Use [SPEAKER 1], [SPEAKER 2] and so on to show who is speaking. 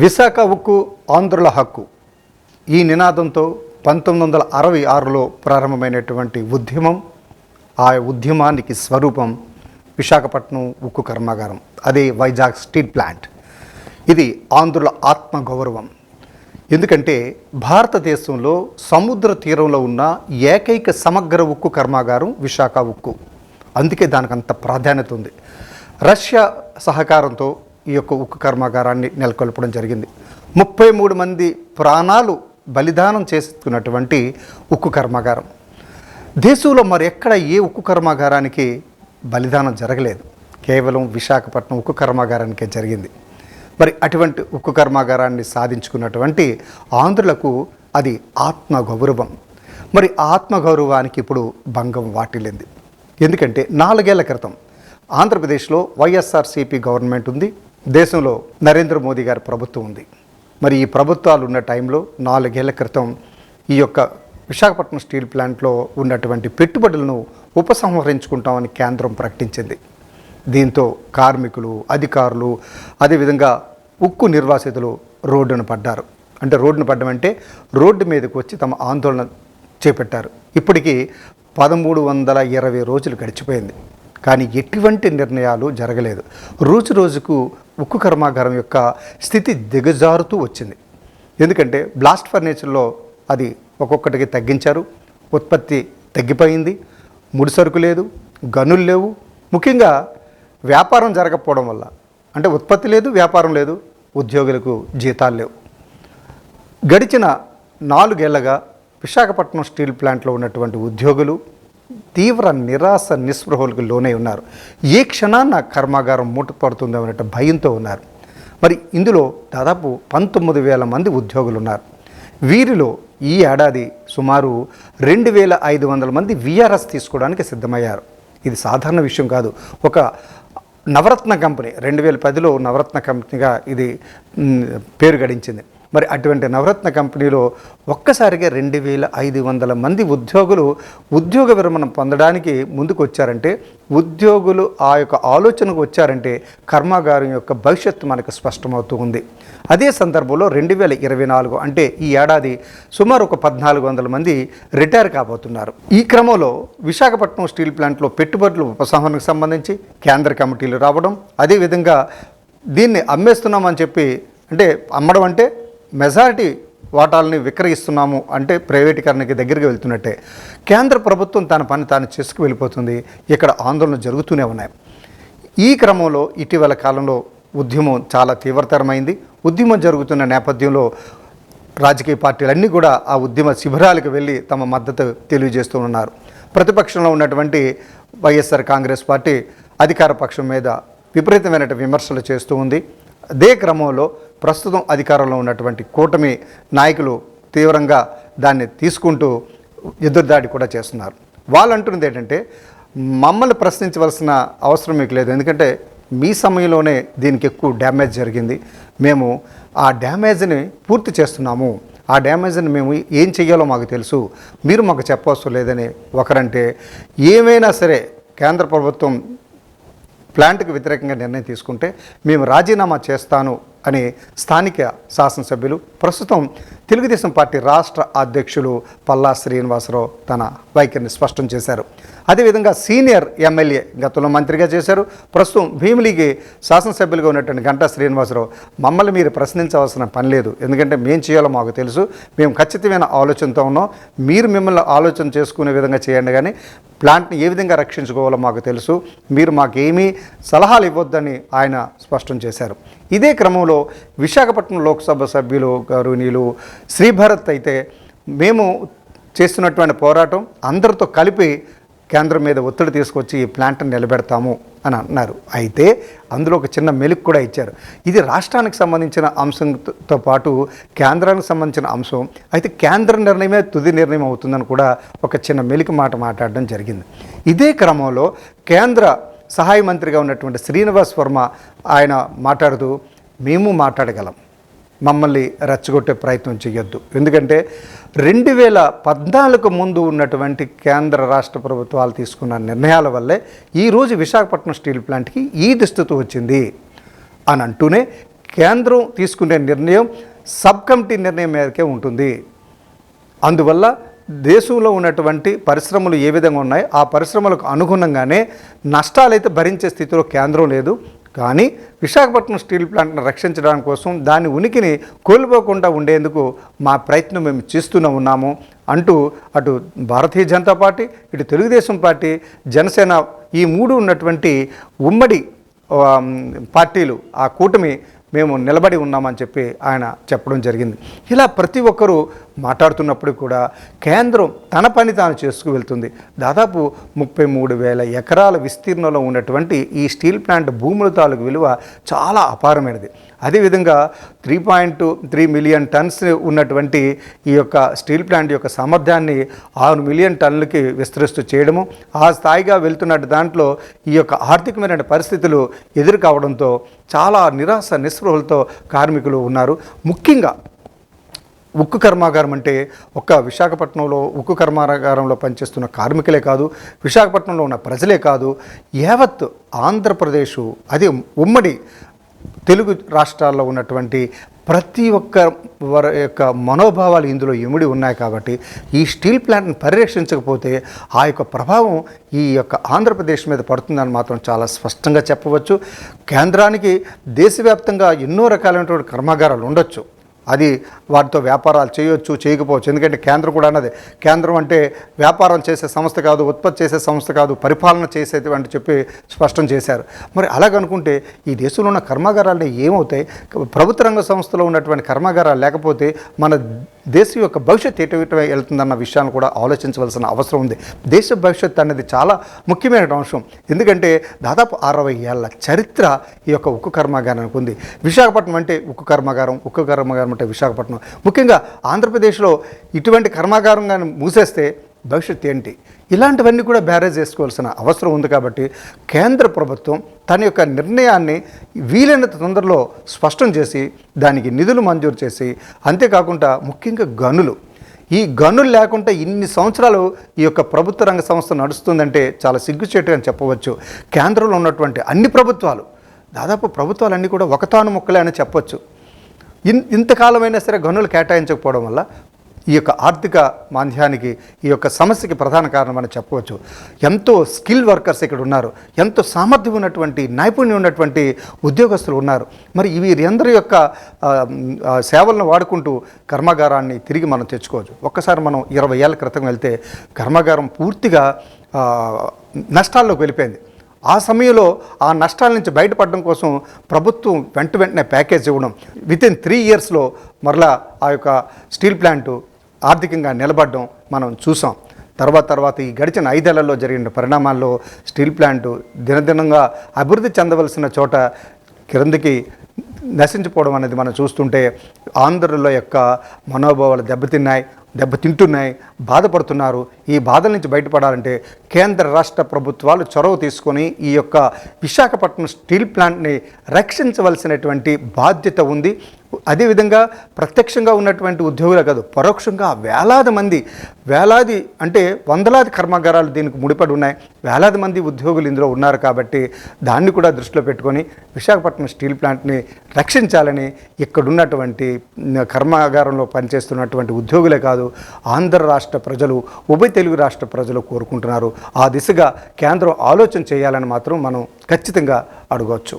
[SPEAKER 1] విశాఖ ఉక్కు ఆంధ్రుల హక్కు. ఈ నినాదంతో పంతొమ్మిది వందల అరవై ఆరులో ప్రారంభమైనటువంటి ఉద్యమం ఆ ఉద్యమానికి స్వరూపం విశాఖపట్నం ఉక్కు కర్మాగారం. అదే వైజాగ్ స్టీల్ ప్లాంట్. ఇది ఆంధ్రుల ఆత్మగౌరవం. ఎందుకంటే భారతదేశంలో సముద్ర తీరంలో ఉన్న ఏకైక సమగ్ర ఉక్కు కర్మాగారం విశాఖ ఉక్కు. అందుకే దానికి అంత ప్రాధాన్యత ఉంది. రష్యా సహకారంతో ఈ యొక్క ఉక్కు కర్మాగారాన్ని నెలకొల్పడం జరిగింది. ముప్పై మూడు మంది ప్రాణాలు బలిదానం చేసుకున్నటువంటి ఉక్కు కర్మాగారం. దేశంలో మరి ఎక్కడ ఏ ఉక్కు కర్మాగారానికి బలిదానం జరగలేదు. కేవలం విశాఖపట్నం ఉక్కు కర్మాగారానికే జరిగింది. మరి అటువంటి ఉక్కు కర్మాగారాన్ని సాధించుకున్నటువంటి ఆంధ్రులకు అది ఆత్మగౌరవం. మరి ఆత్మగౌరవానికి ఇప్పుడు భంగం వాటిల్లింది. ఎందుకంటే నాలుగేళ్ళ క్రితం ఆంధ్రప్రదేశ్లో వైఎస్ఆర్సీపీ గవర్నమెంట్ ఉంది. దేశంలో నరేంద్ర మోదీ గారి ప్రభుత్వం ఉంది. మరి ఈ ప్రభుత్వాలు ఉన్న టైంలో నాలుగేళ్ళ క్రితం ఈ యొక్క విశాఖపట్నం స్టీల్ ప్లాంట్లో ఉన్నటువంటి పెట్టుబడులను ఉపసంహరించుకుంటామని కేంద్రం ప్రకటించింది. దీంతో కార్మికులు అధికారులు అదేవిధంగా ఉక్కు నిర్వాసితులు రోడ్డును పడ్డారు. అంటే రోడ్డున పడ్డమంటే రోడ్డు మీదకు వచ్చి తమ ఆందోళన చేపట్టారు. ఇప్పటికీ పదమూడు వందల ఇరవై రోజులు గడిచిపోయింది. కానీ ఎటువంటి నిర్ణయాలు జరగలేదు. రోజు రోజుకు ఉక్కు కర్మాగారం యొక్క స్థితి దిగజారుతూ వచ్చింది. ఎందుకంటే బ్లాస్ట్ ఫర్నిచర్లో అది ఒక్కొక్కటికి తగ్గించారు ఉత్పత్తి తగ్గిపోయింది ముడి సరుకు లేదు గనులు లేవు. ముఖ్యంగా వ్యాపారం జరగకపోవడం వల్ల అంటే ఉత్పత్తి లేదు వ్యాపారం లేదు ఉద్యోగులకు జీతాలు లేవు. గడిచిన నాలుగేళ్ళగా విశాఖపట్నం స్టీల్ ప్లాంట్లో ఉన్నటువంటి ఉద్యోగులు తీవ్ర నిరాశ నిస్పృహలకు లోనై ఉన్నారు. ఏ క్షణాన కర్మాగారం మూటపడుతుందో అనే భయంతో ఉన్నారు. మరి ఇందులో దాదాపు పంతొమ్మిది వేల మంది ఉద్యోగులు ఉన్నారు వీరిలో ఈ ఏడాది సుమారు రెండు వేల ఐదు వందల మంది విఆర్ఎస్ తీసుకోవడానికి సిద్ధమయ్యారు. ఇది సాధారణ విషయం కాదు. ఒక నవరత్న కంపెనీ రెండు వేల పదిలో నవరత్న కంపెనీగా ఇది పేరు గడించింది. మరి అటువంటి నవరత్న కంపెనీలో ఒక్కసారిగా రెండు వేల ఐదు వందల మంది ఉద్యోగులు ఉద్యోగ విరమణ పొందడానికి ముందుకు వచ్చారంటే ఉద్యోగులు ఆ యొక్క ఆలోచనకు వచ్చారంటే కర్మాగారం యొక్క భవిష్యత్తు మనకు స్పష్టమవుతూ ఉంది. అదే సందర్భంలో రెండు వేల ఇరవై నాలుగు అంటే ఈ ఏడాది సుమారు ఒక పద్నాలుగు వందల మంది రిటైర్ కాబోతున్నారు. ఈ క్రమంలో విశాఖపట్నం స్టీల్ ప్లాంట్లో పెట్టుబడులు ఉపసంహరణకు సంబంధించి కేంద్ర కమిటీలు రావడం అదేవిధంగా దీన్ని అమ్మేస్తున్నామని చెప్పి అంటే అమ్మడం అంటే మెజారిటీ వాటాలని విక్రయిస్తున్నాము అంటే ప్రైవేటీకరణకి దగ్గరికి వెళ్తున్నట్టే. కేంద్ర ప్రభుత్వం తన పని తాను చేసుకు వెళ్ళిపోతుంది. ఇక్కడ ఆందోళన జరుగుతూనే ఉన్నాయి. ఈ క్రమంలో ఇటీవల కాలంలో ఉద్యమం చాలా తీవ్రతరమైంది. ఉద్యమం జరుగుతున్న నేపథ్యంలో రాజకీయ పార్టీలన్నీ కూడా ఆ ఉద్యమ శిబిరాలకు వెళ్ళి తమ మద్దతు తెలియజేస్తూ ఉన్నారు. ప్రతిపక్షంలో ఉన్నటువంటి వైఎస్ఆర్ కాంగ్రెస్ పార్టీ అధికార పక్షం మీద విపరీతమైన విమర్శలు చేస్తూ ఉంది. అదే క్రమంలో ప్రస్తుతం అధికారంలో ఉన్నటువంటి కూటమి నాయకులు తీవ్రంగా దాన్ని తీసుకుంటూ ఎదురుదాడి కూడా చేస్తున్నారు. వాళ్ళు అంటున్నది ఏంటంటే మమ్మల్ని ప్రశ్నించవలసిన అవసరం మీకు లేదు. ఎందుకంటే మీ సమయంలోనే దీనికి ఎక్కువ డ్యామేజ్ జరిగింది. మేము ఆ డ్యామేజ్ని పూర్తి చేస్తున్నాము. ఆ డ్యామేజ్ని మేము ఏం చేయాలో మాకు తెలుసు. మీరు మాకు చెప్పవసరం లేదని ఒకరంటే ఏమైనా సరే కేంద్ర ప్రభుత్వం ప్లాంట్కి వ్యతిరేకంగా నిర్ణయం తీసుకుంటే మేము రాజీనామా చేస్తాను అని స్థానిక శాసనసభ్యులు ప్రస్తుతం తెలుగుదేశం పార్టీ రాష్ట్ర అధ్యక్షులు పల్లా శ్రీనివాసరావు తన వైఖరిని స్పష్టం చేశారు. అదేవిధంగా సీనియర్ ఎమ్మెల్యే గతంలో మంత్రిగా చేశారు. ప్రస్తుతం భీమిలీకి శాసనసభ్యులుగా ఉన్నటువంటి గంటా శ్రీనివాసరావు మమ్మల్ని మీరు ప్రశ్నించవలసిన పని లేదు. ఎందుకంటే మేము చేయాలో మాకు తెలుసు. మేము ఖచ్చితమైన ఆలోచనతో ఉన్నాం. మీరు మిమ్మల్ని ఆలోచన చేసుకునే విధంగా చేయండి కానీ ప్లాంట్ని ఏ విధంగా రక్షించుకోవాలో మాకు తెలుసు. మీరు మాకేమీ సలహాలు ఇవ్వద్దని ఆయన స్పష్టం చేశారు. ఇదే క్రమంలో విశాఖపట్నం లోక్సభ సభ్యులు గౌరవనీయులు శ్రీభరత్ అయితే మేము చేస్తున్నటువంటి పోరాటం అందరితో కలిపి కేంద్రం మీద ఒత్తిడి తీసుకొచ్చి ఈ ప్లాంట్ని నిలబెడతాము అని అన్నారు. అయితే అందులో ఒక చిన్న మెలుకు కూడా ఇచ్చారు. ఇది రాష్ట్రానికి సంబంధించిన అంశంతో పాటు కేంద్రానికి సంబంధించిన అంశం. అయితే కేంద్ర నిర్ణయమే తుది నిర్ణయం అవుతుందని కూడా ఒక చిన్న మెలికి మాట మాట్లాడడం జరిగింది. ఇదే క్రమంలో కేంద్ర సహాయ మంత్రిగా ఉన్నటువంటి శ్రీనివాస్ వర్మ ఆయన మాట్లాడుతూ మేము మాట్లాడగలం. మమ్మల్ని రెచ్చగొట్టే ప్రయత్నం చేయొద్దు ఎందుకంటే రెండు వేల పద్నాలుగు ముందు ఉన్నటువంటి కేంద్ర రాష్ట్ర ప్రభుత్వాలు తీసుకున్న నిర్ణయాల వల్లే ఈరోజు విశాఖపట్నం స్టీల్ ప్లాంట్కి ఈ దుస్థితి వచ్చింది అని అంటూనే కేంద్రం తీసుకునే నిర్ణయం సబ్ కమిటీ నిర్ణయం మేరకే ఉంటుంది. అందువల్ల దేశంలో ఉన్నటువంటి పరిశ్రమలు ఏ విధంగా ఉన్నాయో ఆ పరిశ్రమలకు అనుగుణంగానే నష్టాలైతే భరించే స్థితిలో కేంద్రం లేదు. కానీ విశాఖపట్నం స్టీల్ ప్లాంట్ను రక్షించడానికి కోసం దాని ఉనికిని కోల్పోకుండా ఉండేందుకు మా ప్రయత్నం మేము చేస్తూనే ఉన్నాము అంటూ అటు భారతీయ జనతా పార్టీ ఇటు తెలుగుదేశం పార్టీ జనసేన ఈ మూడు ఉన్నటువంటి ఉమ్మడి పార్టీలు ఆ కూటమి మేము నిలబడి ఉన్నామని చెప్పి ఆయన చెప్పడం జరిగింది. ఇలా ప్రతి ఒక్కరూ మాట్లాడుతున్నప్పుడు కూడా కేంద్రం తన పని తాను చేసుకు వెళ్తుంది. దాదాపు ముప్పై మూడు వేల ఎకరాల విస్తీర్ణంలో ఉన్నటువంటి ఈ స్టీల్ ప్లాంట్ భూముల తాలూకు విలువ చాలా అపారమైనది. అదేవిధంగా three point three million tons ఉన్నటువంటి ఈ యొక్క స్టీల్ ప్లాంట్ యొక్క సామర్థ్యాన్ని ఆరు మిలియన్ టన్నులకి విస్తరిస్తూ చేయడము ఆ స్థాయిగా వెళ్తున్న దాంట్లో ఈ యొక్క ఆర్థికమైన పరిస్థితులు ఎదురు కావడంతో చాలా నిరాశ నిస్పృహలతో కార్మికులు ఉన్నారు. ముఖ్యంగా ఉక్కు కర్మాగారం అంటే ఒక్క విశాఖపట్నంలో ఉక్కు కర్మాగారంలో పనిచేస్తున్న కార్మికులే కాదు విశాఖపట్నంలో ఉన్న ప్రజలే కాదు యావత్ ఆంధ్రప్రదేశ్ అది ఉమ్మడి తెలుగు రాష్ట్రాల్లో ఉన్నటువంటి ప్రతి ఒక్క వారి యొక్క మనోభావాలు ఇందులో ఇమిడి ఉన్నాయి కాబట్టి ఈ స్టీల్ ప్లాంట్ని పరిరక్షించకపోతే ఆ యొక్క ప్రభావం ఈ యొక్క ఆంధ్రప్రదేశ్ మీద పడుతుందని మాత్రం చాలా స్పష్టంగా చెప్పవచ్చు. కేంద్రానికి దేశవ్యాప్తంగా ఎన్నో రకాలైనటువంటి కర్మాగారాలు ఉండొచ్చు. అది వాటితో వ్యాపారాలు చేయొచ్చు చేయకపోవచ్చు. ఎందుకంటే కేంద్రం కూడా అన్నది కేంద్రం అంటే వ్యాపారం చేసే సంస్థ కాదు ఉత్పత్తి చేసే సంస్థ కాదు పరిపాలన చేసేది చేసేటువంటి చెప్పి స్పష్టం చేశారు. మరి అలాగనుకుంటే ఈ దేశంలో ఉన్న కర్మాగారాలు ఏమవుతాయి? ప్రభుత్వ రంగ సంస్థలో ఉన్నటువంటి కర్మాగారాలు లేకపోతే మన దేశం యొక్క భవిష్యత్తు ఎటు వెళ్తుందన్న విషయాన్ని కూడా ఆలోచించవలసిన అవసరం ఉంది. దేశ భవిష్యత్తు అనేది చాలా ముఖ్యమైన అంశం. ఎందుకంటే దాదాపు అరవై ఏళ్ళ చరిత్ర ఈ యొక్క ఉక్కు కర్మాగారానికి ఉంది. విశాఖపట్నం అంటే ఉక్కు కర్మాగారం ఉక్కు కర్మాగారం అంటే విశాఖపట్నం. ముఖ్యంగా ఆంధ్రప్రదేశ్లో ఇటువంటి కర్మాగారం కానీ మూసేస్తే భవిష్యత్తు ఏంటి? ఇలాంటివన్నీ కూడా బ్యారేజ్ చేసుకోవాల్సిన అవసరం ఉంది కాబట్టి కేంద్ర ప్రభుత్వం తన యొక్క నిర్ణయాన్ని వీలైనంత తొందరలో స్పష్టం చేసి దానికి నిధులు మంజూరు చేసి అంతేకాకుండా ముఖ్యంగా గనులు. ఈ గనులు లేకుండా ఇన్ని సంవత్సరాలు ఈ యొక్క ప్రభుత్వ రంగ సంస్థ నడుస్తుందంటే చాలా సిగ్గుచేటు అని చెప్పవచ్చు. కేంద్రంలో ఉన్నటువంటి అన్ని ప్రభుత్వాలు దాదాపు ప్రభుత్వాలన్నీ కూడా ఒకతాను ముక్కలే అని చెప్పొచ్చు. ఇన్ ఇంతకాలమైనా సరే గనులు కేటాయించకపోవడం వల్ల ఈ యొక్క ఆర్థిక మాంద్యానికి ఈ యొక్క సమస్యకి ప్రధాన కారణం అని చెప్పవచ్చు. ఎంతో స్కిల్ వర్కర్స్ ఇక్కడ ఉన్నారు. ఎంతో సామర్థ్యం ఉన్నటువంటి నైపుణ్యం ఉన్నటువంటి ఉద్యోగస్తులు ఉన్నారు. మరి వీరందరి యొక్క సేవలను వాడుకుంటూ కర్మాగారాన్ని తిరిగి మనం తెచ్చుకోవచ్చు. ఒక్కసారి మనం ఇరవై ఏళ్ళ క్రితం వెళ్తే కర్మాగారం పూర్తిగా నష్టాల్లోకి వెళ్ళిపోయింది. ఆ సమయంలో ఆ నష్టాల నుంచి బయటపడడం కోసం ప్రభుత్వం వెంట వెంటనే ప్యాకేజ్ ఇవ్వడం. విత్ ఇన్ త్రీ ఇయర్స్లో మరలా ఆ యొక్క స్టీల్ ప్లాంటు ఆర్థికంగా నిలబడడం మనం చూసాం. తర్వాత తర్వాత ఈ గడిచిన ఐదేళ్ళలో జరిగిన పరిణామాల్లో స్టీల్ ప్లాంటు దినదినంగా అభివృద్ధి చెందవలసిన చోట క్రిందికి నశించిపోవడం అనేది మనం చూస్తుంటే ఆంధ్రుల యొక్క మనోభావాలు దెబ్బతిన్నాయి దెబ్బతింటున్నాయి బాధపడుతున్నారు. ఈ బాధల నుంచి బయటపడాలంటే కేంద్ర రాష్ట్ర ప్రభుత్వాలు చొరవ తీసుకొని ఈ యొక్క విశాఖపట్నం స్టీల్ ప్లాంట్ని రక్షించవలసినటువంటి బాధ్యత ఉంది. అదేవిధంగా ప్రత్యక్షంగా ఉన్నటువంటి ఉద్యోగులే కాదు పరోక్షంగా వేలాది మంది వేలాది అంటే వందలాది కర్మాగారాలు దీనికి ముడిపడి ఉన్నాయి. వేలాది మంది ఉద్యోగులు ఇందులో ఉన్నారు కాబట్టి దాన్ని కూడా దృష్టిలో పెట్టుకొని విశాఖపట్నం స్టీల్ ప్లాంట్ని రక్షించాలని ఇక్కడున్నటువంటి కర్మాగారంలో పనిచేస్తున్నటువంటి ఉద్యోగులే కాదు ఆంధ్ర రాష్ట్ర ప్రజలు ఉభయ తెలుగు రాష్ట్ర ప్రజలు కోరుకుంటున్నారు. ఆ దిశగా కేంద్రం ఆలోచన చేయాలని మాత్రం మనం ఖచ్చితంగా అడగవచ్చు.